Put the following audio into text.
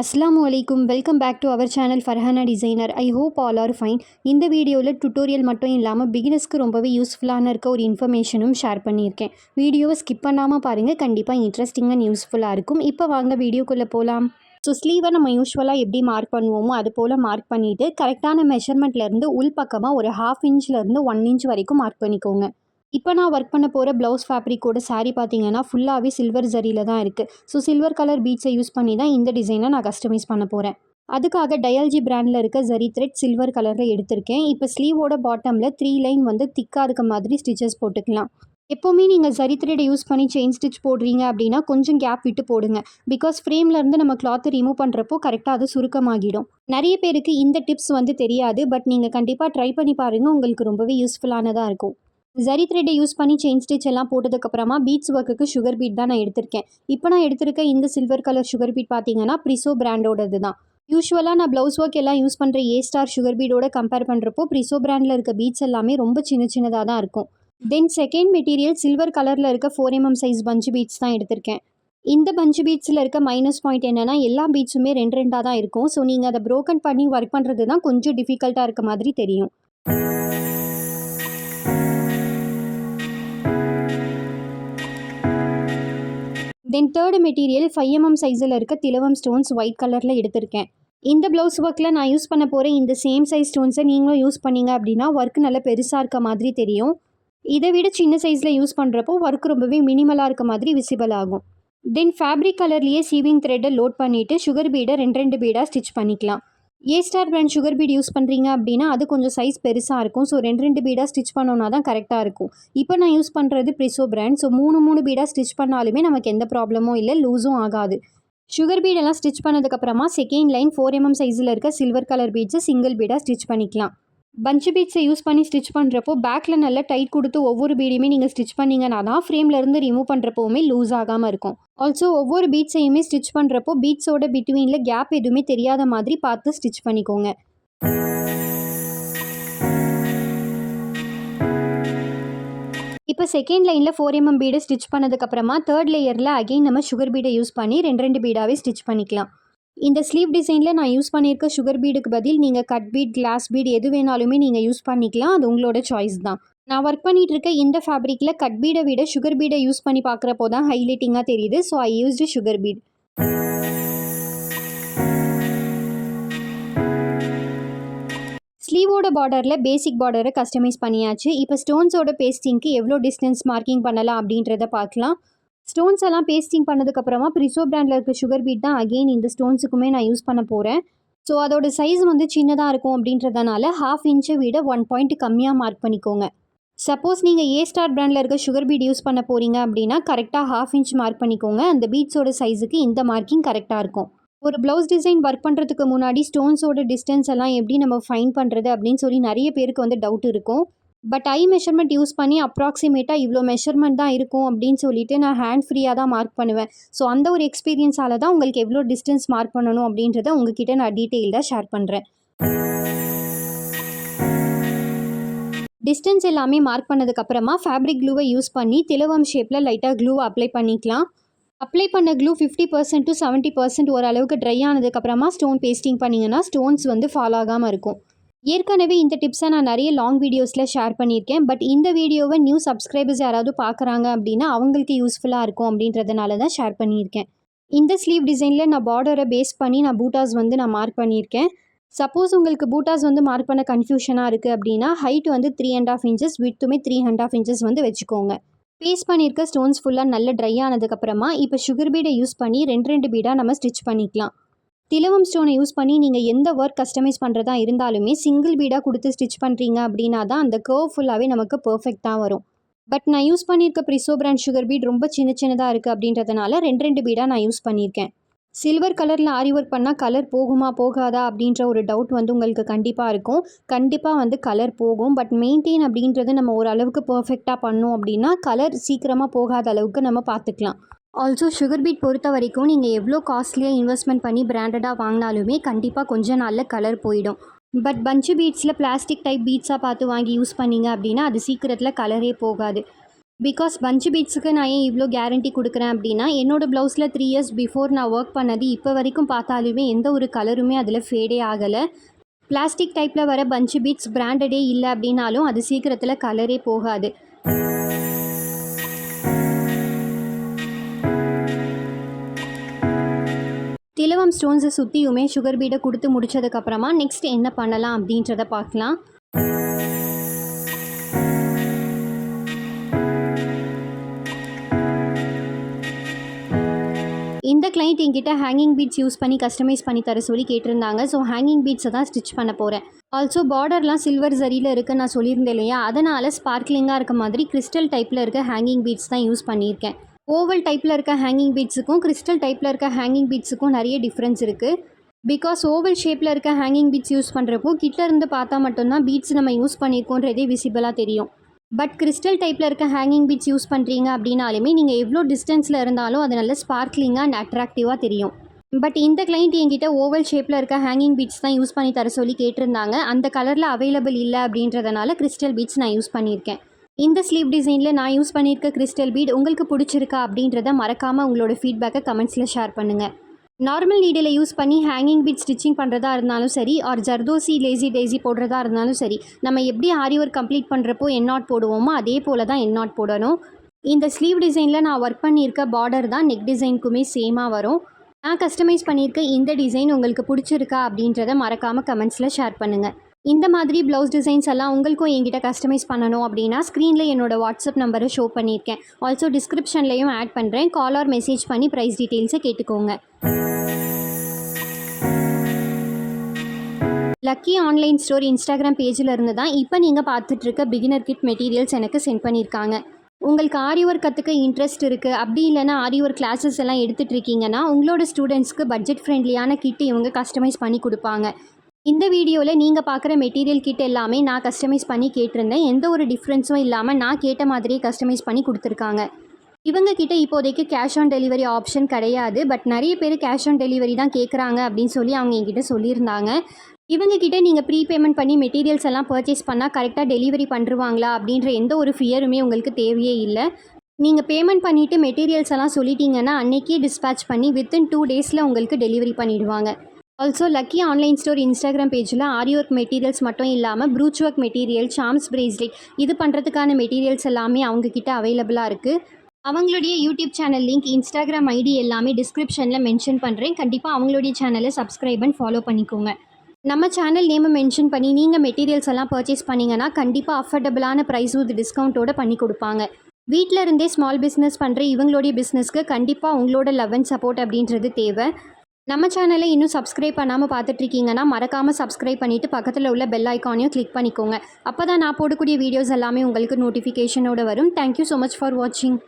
அஸ்லாம் அலைக்கும். Welcome back to our channel Farhana designer I hope all are fine இந்த வீடியோவில் டுட்டோரியல் மட்டும் இல்லாமல் பிகினர்ஸ்க்கு ரொம்பவே யூஸ்ஃபுல்லான இருக்க ஒரு இன்ஃபர்மேஷனும் ஷேர் பண்ணியிருக்கேன். வீடியோவை ஸ்கிப் பண்ணாமல் பாருங்கள் கண்டிப்பாக இன்ட்ரெஸ்டிங்காக யூஸ்ஃபுல்லாக இருக்கும். இப்போ வாங்க வீடியோக்குள்ளே போகலாம் ஸோ ஸ்லீவை நம்ம யூஸ்வலாக எப்படி மார்க் பண்ணுவோமோ அது போல் மார்க் பண்ணிவிட்டு கரெக்டான மெஷர்மெண்ட்லேருந்து உள் பக்கமாக ஒரு ஹாஃப் இன்ச்லேருந்து ஒன் இன்ச் வரைக்கும் மார்க் பண்ணிக்கோங்க. இப்போ நான் ஒர்க் பண்ண போகிற ப்ளவுஸ் ஃபேப்ரிக்கோட சாரீ பார்த்தீங்கன்னா ஃபுல்லாகவே சில்வர் ஜரியில் தான் இருக்குது ஸோ சில்வர் கலர் பீட்ஸை யூஸ் பண்ணி தான் இந்த டிசைனை நான் கஸ்டமைஸ் பண்ண போகிறேன் அதுக்காக டயல்ஜி பிராண்டில் இருக்க ஜரி த்ரெட் சில்வர் கலரில் எடுத்திருக்கேன். இப்போ ஸ்லீவோட பாட்டமில் த்ரீ லைன் வந்து திக்காக இருக்க மாதிரி ஸ்டிச்சஸ் போட்டுக்கலாம். எப்போவுமே நீங்கள் ஜரி த்ரெட் யூஸ் பண்ணி செயின் ஸ்டிச் போடுறீங்க அப்படின்னா கொஞ்சம் கேப் விட்டு போடுங்க. பிகாஸ் ஃப்ரேம்லேருந்து நம்ம கிளாத்தை ரிமூவ் பண்ணுறப்போ கரெக்டாக அது சுருக்கமாகிடும். நிறைய பேருக்கு இந்த டிப்ஸ் வந்து தெரியாது. பட் நீங்கள் கண்டிப்பாக ட்ரை பண்ணி பாருங்கள் உங்களுக்கு ரொம்பவே யூஸ்ஃபுல்லானதாக இருக்கும். ஜரி த்ரெட்டை யூஸ் பண்ணி செயின் ஸ்டிச் எல்லாம் போட்டதுக்கப்புறமா பீட்ஸ் ஒர்க்குக்கு சுகர் பீட் தான் நான் எடுத்திருக்கேன். இப்போ நான் எடுத்திருக்க இந்த சில்வர் கலர் சுகர் பீட் பார்த்தீங்கன்னா ப்ரிசோ பிராண்டோடது தான். யூஸ்வலாக நான் ப்ளவுஸ் ஒர்க் எல்லாம் யூஸ் பண்ணுற ஏ ஸ்டார் சுகர் பீடோட கம்பேர் பண்ணுறப்போ ப்ரிசோ பிராண்டில் இருக்க பீட்ஸ் எல்லாமே ரொம்ப சின்ன சின்னதாக தான் இருக்கும். தென் செகண்ட் மெட்டீரியல் சில்வர் கலரில் இருக்க ஃபோர் எம்எம் சைஸ் பஞ்சு பீட்ஸ் தான் எடுத்திருக்கேன். இந்த பஞ்சு பீட்ஸில் இருக்க மைனஸ் பாயிண்ட் என்னென்னா எல்லா பீட்ஸுமே ரெண்டு ரெண்டாக தான் இருக்கும். ஸோ நீங்கள் அதை ப்ரோக்கன் பண்ணி ஒர்க் பண்ணுறது தான் கொஞ்சம் டிஃபிகல்ட்டாக இருக்க மாதிரி தெரியும். Then third material five MM சைஸில் இருக்க திலவம் ஸ்டோன்ஸ் ஒயிட் கலரில் எடுத்திருக்கேன். இந்த ப்ளவுஸ் ஒர்க்கில் நான் யூஸ் பண்ண போகிற இந்த சேம் சைஸ் ஸ்டோன்ஸை நீங்களும் யூஸ் பண்ணீங்க அப்படின்னா ஒர்க் நல்லா பெருசாக இருக்க மாதிரி தெரியும். இதை விட சின்ன சைஸில் யூஸ் பண்ணுறப்போ ஒர்க் ரொம்பவே மினிமலாக இருக்க மாதிரி விசிபிள் ஆகும். தென் ஃபேப்ரிக் கலர்லேயே சீவிங் த்ரெட்டை லோட் பண்ணிவிட்டு சுகர் பீடை ரெண்டு ரெண்டு பீடாக ஸ்டிச் பண்ணிக்கலாம். A star brand sugar bead use பண்ணுறீங்க அப்படின்னா அது கொஞ்சம் சைஸ் பெருசாக இருக்கும். ஸோ ரெண்டு ரெண்டு பீடாக ஸ்டிச் பண்ணோன்னா தான் கரெக்டாக இருக்கும். இப்போ நான் யூஸ் பண்ணுறது ப்ரிசோ பிராண்ட் ஸோ மூணு மூணு பீடாக ஸ்டிச் பண்ணாலுமே நமக்கு எந்த ப்ராப்ளமும் இல்லை. லூஸும் ஆகாது. சுகர் பீடெல்லாம் ஸ்டிச் பண்ணதுக்கப்புறமா செகண்ட் லைன் ஃபோர் எம்எம் சைஸில் இருக்க சில்வர் கலர் பீட்ஸை சிங்கிள் பீடாக ஸ்டிச் பண்ணிக்கலாம். பஞ்சு பீட்ஸை யூஸ் பண்ணி ஸ்டிச் பண்ணுறப்போ பேக்கில் நல்லா டைட் கொடுத்து ஒவ்வொரு பீடியுமே நீங்கள் ஸ்டிச் பண்ணிங்கன்னா தான் ஃப்ரேம்லேருந்து ரிமூவ் பண்ணுறப்போவுமே லூஸ் ஆகாமல் இருக்கும். ஆல்சோ ஒவ்வொரு பீட்ஸையுமே ஸ்டிச் பண்ணுறப்போ பீட்ஸோட பிட்வீனில் கேப் எதுவுமே தெரியாத மாதிரி பார்த்து ஸ்டிச் பண்ணிக்கோங்க. இப்போ செகண்ட் லைனில் ஃபோர் எம்எம் பீடை ஸ்டிச் பண்ணதுக்கப்புறமா தேர்ட் லேயரில் அகைன் நம்ம சுகர் பீடை யூஸ் பண்ணி ரெண்டு ரெண்டு பீடாவே ஸ்டிச் பண்ணிக்கலாம். இந்த ஸ்லீவ் டிசைனில் நான் யூஸ் பண்ணியிருக்க சுகர் பீடுக்கு பதில் நீங்கள் கட் பீட் கிளாஸ் பீட் எது வேணாலுமே நீங்கள் யூஸ் பண்ணிக்கலாம். அது உங்களோட சாய்ஸ் தான். நான் ஒர்க் பண்ணிகிட்ருக்க இருக்க இந்த ஃபேப்ரிக்கில் கட் பீடை விட சுகர் பீடை யூஸ் பண்ணி பார்க்குறப்போ தான் ஹைலைட்டிங்காக தெரியுது. So I used sugar bead ஸ்லீவோட பார்டரில் பேசிக் பார்டரை கஸ்டமைஸ் பண்ணியாச்சு. இப்போ ஸ்டோன்ஸோட பேஸ்டிங்க்கு எவ்வளோ டிஸ்டன்ஸ் மார்க்கிங் பண்ணலாம் அப்படின்றத பார்க்கலாம். ஸ்டோன்ஸ் எல்லாம் பேஸ்டிங் பண்ணதுக்கப்புறமா ப்ரிசோ பிராண்டில் இருக்க சுகர் பீட் தான் அகெயின் இந்த ஸ்டோன்ஸுக்குமே நான் யூஸ் பண்ண போகிறேன் ஸோ அதோட சைஸ் வந்து சின்னதாக இருக்கும் அப்படின்றதுனால ஹாஃப் இன்ச்சை விட ஒன் பாயிண்ட் கம்மியாக மார்க் பண்ணிக்கோங்க. சப்போஸ் நீங்கள் ஏ ஸ்டார் பிராண்டில் இருக்க சுகர் பீட் யூஸ் பண்ண போகிறீங்க அப்படின்னா கரெக்டாக ஹாஃப் இன்ச் மார்க் பண்ணிக்கோங்க. அந்த பீட்ஸோட சைஸுக்கு இந்த மார்க்கிங் கரெக்டாக இருக்கும். ஒரு ப்ளவுஸ் டிசைன் ஒர்க் பண்ணுறதுக்கு முன்னாடி ஸ்டோன்ஸோட டிஸ்டன்ஸ் எல்லாம் எப்படி நம்ம ஃபைன் பண்ணுறது அப்படின்னு சொல்லி நிறைய பேருக்கு வந்து டவுட் இருக்கும். பட் ஐ மெஷர்மெண்ட் யூஸ் பண்ணி அப்ராக்சிமேட்டாக இவ்வளோ மெஷர்மெண்ட் தான் இருக்கும் அப்படின்னு சொல்லிட்டு நான் ஹேண்ட் ஃப்ரீயாக தான் மார்க் பண்ணுவேன். ஸோ அந்த ஒரு எக்ஸ்பீரியன்ஸால் தான் உங்களுக்கு எவ்வளோ டிஸ்டன்ஸ் மார்க் பண்ணணும் அப்படின்றத உங்ககிட்ட நான் டீட்டெயில்டாக ஷேர் பண்ணுறேன் டிஸ்டன்ஸ் எல்லாமே மார்க் பண்ணதுக்கப்புறமா ஃபேப்ரிக் க்ளூவை யூஸ் பண்ணி திலவம் ஷேப்பில் லைட்டாக க்ளூவை அப்ளை பண்ணிக்கலாம். அப்ளை பண்ண glue fifty percent to seventy percent ஓரளவுக்கு ட்ரை ஆனதுக்கப்புறமா ஸ்டோன் பேஸ்டிங் பண்ணிங்கன்னா ஸ்டோன்ஸ் வந்து ஃபால் ஆகாமல் இருக்கும். ஏற்கனவே இந்த டிப்ஸை நான் நிறைய லாங் வீடியோஸில் ஷேர் பண்ணியிருக்கேன். பட் இந்த வீடியோவை நியூ சப்ஸ்கிரைபர்ஸ் யாராவது பார்க்குறாங்க அப்படின்னா அவங்களுக்கு யூஸ்ஃபுல்லாக இருக்கும் அப்படின்றதுனால தான் ஷேர் பண்ணியிருக்கேன். இந்த ஸ்லீவ் டிசைனில் நான் பார்டரை பேஸ் பண்ணி நான் பூட்டாஸ் வந்து நான் மார்க் பண்ணியிருக்கேன். சப்போஸ் உங்களுக்கு பூட்டாஸ் வந்து மார்க் பண்ண கன்ஃபியூஷனாக இருக்குது அப்படின்னா ஹைட் வந்து த்ரீ அண்ட் ஆஃப் இன்ச்சஸ் வித்துமே த்ரீ அண்ட் ஆஃப் இன்ச்சஸ் வந்து வச்சுக்கோங்க. பேஸ்ட் பண்ணியிருக்க ஸ்டோன்ஸ் ஃபுல்லாக நல்ல ட்ரை ஆனதுக்கப்புறமா இப்போ சுகர் பீடை யூஸ் பண்ணி ரெண்டு ரெண்டு பீடாக நம்ம ஸ்டிச் பண்ணிக்கலாம். திலவம் ஸ்டோனை யூஸ் பண்ணி நீங்கள் எந்த ஒர்க் கஸ்டமைஸ் பண்ணுறதா இருந்தாலுமே சிங்கிள் பீடாக கொடுத்து ஸ்டிச் பண்ணுறீங்க அப்படின்னா தான் அந்த கர்வ் ஃபுல்லாகவே நமக்கு பர்ஃபெக்டாக வரும். பட் நான் யூஸ் பண்ணியிருக்க ப்ரிசோ பிராண்ட் சுகர் பீட் ரொம்ப சின்ன சின்னதாக இருக்குது அப்படின்றதுனால ரெண்டு ரெண்டு பீடாக நான் யூஸ் பண்ணியிருக்கேன் சில்வர் கலரில் ஆரி ஒர்க் பண்ணால் கலர் போகுமா போகாதா அப்படின்ற ஒரு டவுட் வந்து உங்களுக்கு கண்டிப்பாக இருக்கும். கண்டிப்பாக வந்து கலர் போகும். பட் மெயின்டைன் அப்படின்றது நம்ம ஓரளவுக்கு பர்ஃபெக்டாக பண்ணோம் அப்படின்னா கலர் சீக்கிரமாக போகாத அளவுக்கு நம்ம பார்த்துக்கலாம். ஆல்சோ சுகர் பீட் பொறுத்த வரைக்கும் நீங்கள் எவ்வளோ காஸ்ட்லியாக இன்வெஸ்ட்மெண்ட் பண்ணி பிராண்டடாக வாங்கினாலுமே கண்டிப்பாக கொஞ்ச நாளில் கலர் போயிடும். பட் பஞ்சு பீட்ஸில் பிளாஸ்டிக் டைப் பீட்ஸாக பார்த்து வாங்கி யூஸ் பண்ணீங்க அப்படின்னா அது சீக்கிரத்தில் கலரே போகாது. பிகாஸ் பஞ்சு பீட்ஸுக்கு நான் ஏன் இவ்வளோ கேரண்டி கொடுக்குறேன் அப்படின்னா என்னோடய ப்ளவுஸில் த்ரீ இயர்ஸ் பிஃபோர் நான் ஒர்க் பண்ணது இப்போ வரைக்கும் பார்த்தாலுமே எந்த ஒரு கலருமே அதில் ஃபேடே ஆகலை. பிளாஸ்டிக் டைப்பில் வர பஞ்சு பீட்ஸ் பிராண்டடே இல்லை அப்படின்னாலும் அது சீக்கிரத்தில் கலரே போகாது. திலவம் ஸ்டோன்ஸை சுற்றியுமே சுகர் பீடை கொடுத்து முடிச்சதுக்கப்புறமா நெக்ஸ்ட் என்ன பண்ணலாம் அப்படின்றத பார்க்கலாம். இந்த கிளைண்ட் என்கிட்ட ஹேங்கிங் பீட்ஸ் யூஸ் பண்ணி கஸ்டமைஸ் பண்ணி தர சொல்லி கேட்டிருந்தாங்க. ஸோ ஹேங்கிங் பீட்ஸை தான் ஸ்டிச் பண்ண போகிறேன் ஆல்சோ பார்டர்லாம் சில்வர் ஜரியில் இருக்க நான் சொல்லியிருந்தேன் இல்லையா? அதனால் ஸ்பார்க்லிங்காக இருக்க மாதிரி கிறிஸ்டல் டைப்பில் இருக்க ஹேங்கிங் பீட்ஸ் தான் யூஸ் பண்ணியிருக்கேன். ஓவல் டைப்பில் இருக்க ஹேங்கிங் பீட்ஸுக்கும் கிறிஸ்டல் டைப்பில் இருக்க ஹேங்கிங் பீட்ஸுக்கும் நிறைய டிஃப்ரென்ஸ் இருக்குது பிகாஸ் ஓவல் ஷேப்பில் இருக்க ஹேங்கிங் பீட்ஸ் யூஸ் பண்ணுறப்போ கிட்ட இருந்து பார்த்தா மட்டும்தான் பீட்ஸ் நம்ம யூஸ் பண்ணியிருக்கோன்றதே விசிபிளாக தெரியும். பட் கிறிஸ்டல் டைப்பில் இருக்க ஹேங்கிங் பீட்ஸ் யூஸ் பண்ணுறீங்க அப்படின்னாலுமே நீங்கள் எவ்வளோ டிஸ்டன்ஸில் இருந்தாலும் அது நல்ல ஸ்பார்க்லிங்காக அண்ட் அட்ராக்டிவாக தெரியும். பட் இந்த கிளைண்ட் என்கிட்ட ஓவல் ஷேப்பில் இருக்க ஹேங்கிங் பீட்ஸ் தான் யூஸ் பண்ணி தர சொல்லி கேட்டிருந்தாங்க. அந்த கலரில் அவைலபிள் இல்லை அப்படின்றதுனால கிறிஸ்டல் பீட்ஸ் நான் யூஸ் பண்ணியிருக்கேன். இந்த ஸ்லீவ் டிசைனில் நான் யூஸ் பண்ணியிருக்க கிறிஸ்டல் பீட் உங்களுக்கு பிடிச்சிருக்கா அப்படின்றத மறக்காமல் உங்களோட ஃபீட்பேக்கை கமெண்ட்ஸில் ஷேர் பண்ணுங்கள் நார்மல் நீடில் யூஸ் பண்ணி ஹேங்கிங் பீட் ஸ்டிச்சிங் பண்ணுறதா இருந்தாலும் சரி ஆர் ஜர்தோசி லேசி டேசி போடுறதா இருந்தாலும் சரி நம்ம எப்படி ஆரி ஒர்க் கம்ப்ளீட் பண்ணுறப்போ என்னாட் போடுவோமோ அதே போல் தான் என்னாட் போடணும். இந்த ஸ்லீவ் டிசைனில் நான் ஒர்க் பண்ணியிருக்க பார்டர் தான் நெக் டிசைனுக்குமே சேமாக வரும். நான் கஸ்டமைஸ் பண்ணியிருக்க இந்த டிசைன் உங்களுக்கு பிடிச்சிருக்கா அப்படின்றத மறக்காமல் கமெண்ட்ஸில் ஷேர் பண்ணுங்கள் இந்த மாதிரி ப்ளவுஸ் டிசைன்ஸ் எல்லாம் உங்களுக்கும் என்கிட்ட கஸ்டமைஸ் பண்ணணும் அப்படின்னா ஸ்க்ரீனில் என்னோட வாட்ஸ்அப் நம்பரை ஷோ பண்ணியிருக்கேன். ஆல்சோ டிஸ்கிரிப்ஷன்லையும் ஆட் பண்ணுறேன் கால் ஆர் மெசேஜ் பண்ணி ப்ரைஸ் டீட்டெயில்ஸை கேட்டுக்கோங்க. லக்கி ஆன்லைன் ஸ்டோர் இன்ஸ்டாகிராம் பேஜில் இருந்து தான் இப்போ நீங்கள் பார்த்துட்ருக்க பிகினர் கிட் மெட்டீரியல்ஸ் எனக்கு சென்ட் பண்ணியிருக்காங்க. உங்களுக்கு ஆரி ஒர்க் கற்றுக்க இன்ட்ரெஸ்ட் இருக்குது அப்படி இல்லைனா ஆரி ஒர்க் கிளாஸஸ் எல்லாம் எடுத்துகிட்டு இருக்கீங்கன்னா உங்களோட ஸ்டூடெண்ட்ஸ்க்கு பட்ஜெட் ஃப்ரெண்ட்லியான கிட்டு இவங்க கஸ்டமைஸ் பண்ணி கொடுப்பாங்க. இந்த வீடியோவில் நீங்கள் பார்க்குற மெட்டீரியல் கிட் எல்லாமே நான் கஸ்டமைஸ் பண்ணி கேட்டிருந்தேன். எந்த ஒரு டிஃப்ரென்ஸும் இல்லாமல் நான் கேட்ட மாதிரியே கஸ்டமைஸ் பண்ணி கொடுத்துருக்காங்க. இவங்க கிட்ட இப்போதைக்கு கேஷ் ஆன் டெலிவரி ஆப்ஷன் கிடையாது. பட் நிறைய பேர் கேஷ் ஆன் டெலிவரி தான் கேட்குறாங்க அப்படின்னு சொல்லி அவங்க என்கிட்ட சொல்லியிருந்தாங்க. இவங்க கிட்ட நீங்கள் ப்ரீ பேமெண்ட் பண்ணி மெட்டீரியல்ஸ் எல்லாம் பர்ச்சேஸ் பண்ணால் கரெக்டாக டெலிவரி பண்ணுருவாங்களா அப்படின்ற எந்த ஒரு ஃபியருமே உங்களுக்கு தேவையே இல்லை. நீங்கள் பேமெண்ட் பண்ணிவிட்டு மெட்டீரியல்ஸ் எல்லாம் சொல்லிட்டீங்கன்னா அன்றைக்கே டிஸ்பேச் பண்ணி வித்தின் டூ டேஸில் உங்களுக்கு டெலிவரி பண்ணிடுவாங்க. Also lucky online store Instagram பேஜில் ஆரி ஒர்க் மெட்டீரியல்ஸ் மட்டும் இல்லாமல் brooch work material charms bracelet இது பண்ணுறதுக்கான மெட்டீரியல்ஸ் எல்லாமே அவங்கக்கிட்ட அவைலபிளாக இருக்குது அவங்களுடைய YouTube channel link Instagram ID எல்லாமே டிஸ்கிரிப்ஷனில் மென்ஷன் பண்ணுறேன் கண்டிப்பாக அவங்களுடைய சேனலை சப்ஸ்கிரைப் அண்ட் ஃபாலோ பண்ணிக்கோங்க. நம்ம சேனல் நேமை மென்ஷன் பண்ணி நீங்கள் மெட்டீரியல்ஸ் எல்லாம் பர்ச்சேஸ் பண்ணிங்கன்னா கண்டிப்பாக அஃபோர்டபுளான ப்ரைஸ் வித் டிஸ்கவுண்ட்டோட பண்ணி கொடுப்பாங்க. வீட்டில் இருந்தே ஸ்மால் பிஸ்னஸ் பண்ணுற இவங்களுடைய பிஸ்னஸ்க்கு கண்டிப்பாக உங்களோட லவ் அண்ட் சப்போர்ட் அப்படின்றது தேவை. நம்ம சேனலை இன்னும் சப்ஸ்கிரைப் பண்ணாமல் பார்த்துட்ருக்கீங்கன்னா மறக்காமல் சப்ஸ்கிரைப் பண்ணிவிட்டு பக்கத்தில் உள்ள பெல் ஐக்கானையும் கிளிக் பண்ணிக்கோங்க. அப்போ தான் நான் போடக்கூடிய வீடியோஸ் எல்லாமே உங்களுக்கு நோட்டிஃபிகேஷனோட வரும். தேங்க்யூ ஸோ மச் ஃபார் வாட்சிங்